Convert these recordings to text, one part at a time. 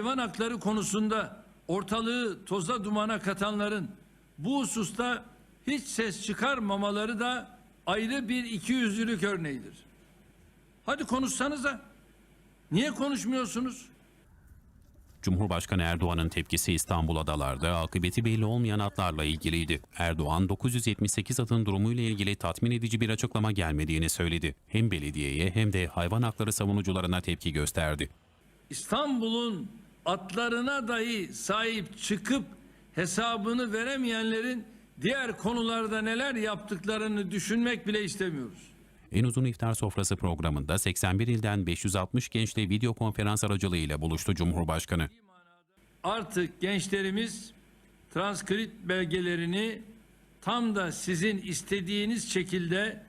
Hayvan hakları konusunda ortalığı toza dumana katanların bu hususta hiç ses çıkarmamaları da ayrı bir ikiyüzlülük örneğidir. Hadi konuşsanıza. Niye konuşmuyorsunuz? Cumhurbaşkanı Erdoğan'ın tepkisi İstanbul adalarda akıbeti belli olmayan atlarla ilgiliydi. Erdoğan 978 atın durumuyla ilgili tatmin edici bir açıklama gelmediğini söyledi. Hem belediyeye hem de hayvan hakları savunucularına tepki gösterdi. İstanbul'un atlarına dahi sahip çıkıp hesabını veremeyenlerin diğer konularda neler yaptıklarını düşünmek bile istemiyoruz. En uzun iftar sofrası programında 81 ilden 560 gençle video konferans aracılığıyla buluştu Cumhurbaşkanı. Artık gençlerimiz transkript belgelerini tam da sizin istediğiniz şekilde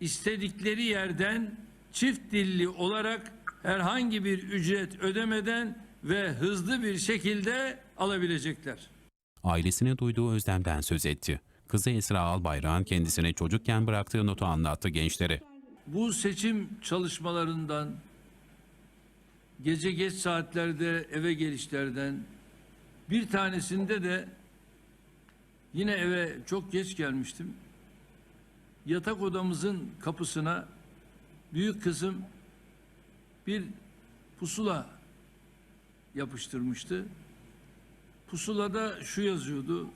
istedikleri yerden çift dilli olarak herhangi bir ücret ödemeden ve hızlı bir şekilde alabilecekler. Ailesine duyduğu özlemden söz etti. Kızı Esra Albayrak'ın kendisine çocukken bıraktığı notu anlattı gençlere. Bu seçim çalışmalarından gece geç saatlerde eve gelişlerden bir tanesinde de yine eve çok geç gelmiştim. Yatak odamızın kapısına büyük kızım bir pusula yapıştırmıştı. Pusulada şu yazıyordu.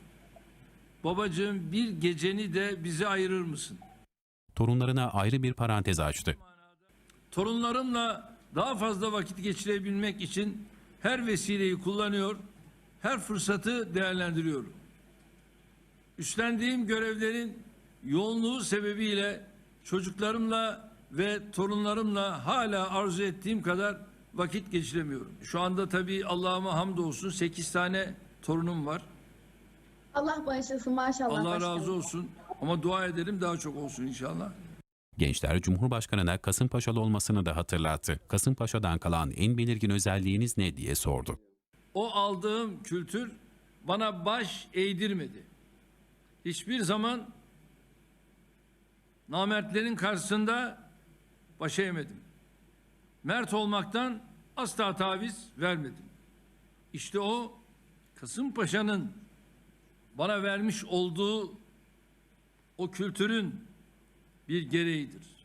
Babacığım bir geceni de bize ayırır mısın? Torunlarına ayrı bir parantez açtı. Torunlarımla daha fazla vakit geçirebilmek için her vesileyi kullanıyor, her fırsatı değerlendiriyorum. Üstlendiğim görevlerin yoğunluğu sebebiyle çocuklarımla ve torunlarımla hala arzu ettiğim kadar vakit geçiremiyorum. Şu anda tabii Allah'ıma hamdolsun 8 tane torunum var. Allah bağışlasın maşallah. Allah başkanım. razı olsun ama dua edelim daha çok olsun inşallah. Gençler Cumhurbaşkanı'na Kasımpaşalı olmasını da hatırlattı. Kasımpaşa'dan kalan en belirgin özelliğiniz ne diye sordu. o aldığım kültür bana baş eğdirmedi. Hiçbir zaman namertlerin karşısında baş eğmedim. Mert olmaktan asla taviz vermedim. İşte o Kasımpaşa'nın bana vermiş olduğu o kültürün bir gereğidir.